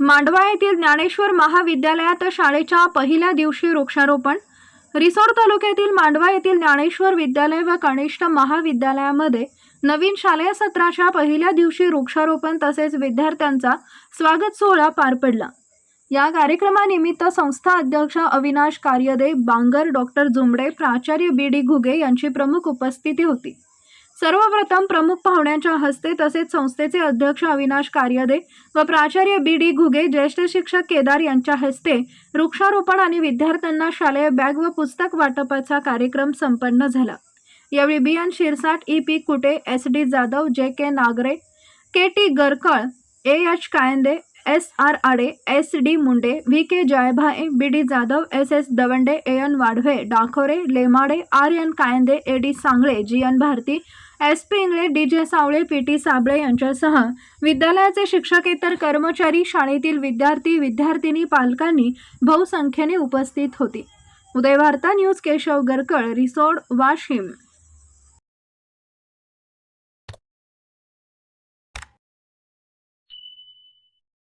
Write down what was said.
मांडवा येथील ज्ञानेश्वर महाविद्यालयात शाळेच्या पहिल्या दिवशी वृक्षारोपण. रिसोड तालुक्यातील मांडवा येथील ज्ञानेश्वर विद्यालय व कनिष्ठ महाविद्यालयामध्ये नवीन शालेय सत्राच्या पहिल्या दिवशी वृक्षारोपण तसेच विद्यार्थ्यांचा स्वागत सोहळा पार पडला. या कार्यक्रमानिमित्त संस्था अध्यक्ष अविनाश कार्यदे बांगर डॉक्टर जुमडे प्राचार्य बी डी घुगे यांची प्रमुख उपस्थिती होती. सर्वप्रथम प्रमुख पाहुण्यांच्या हस्ते तसेच संस्थेचे अध्यक्ष अविनाश कार्यदे व प्राचार्य बी डी घुगे ज्येष्ठ शिक्षक केदार यांच्या हस्ते वृक्षारोपण आणि विद्यार्थ्यांना शालेय बॅग व पुस्तक वाटपाचा कार्यक्रम संपन्न झाला. यावेळी B N Shirsat E P Kute S D Jadhav J K Nagre K T Garkal A H Kayande S R Ade S D Munde V K Jaybhai B D Jadhav S S Dawande A N Wadhave Dakhore Lemade R N Kayande A D Sangle G N Bharti S P Ingle D J Sawle P T Sable यांच्यासह विद्यालयाचे शिक्षकेतर कर्मचारी शाळेतील विद्यार्थी विद्यार्थिनी पालकांनी बहुसंख्येने उपस्थित होती. उदय वार्ता न्यूज केशव गरकळ रिसोड वाशिम.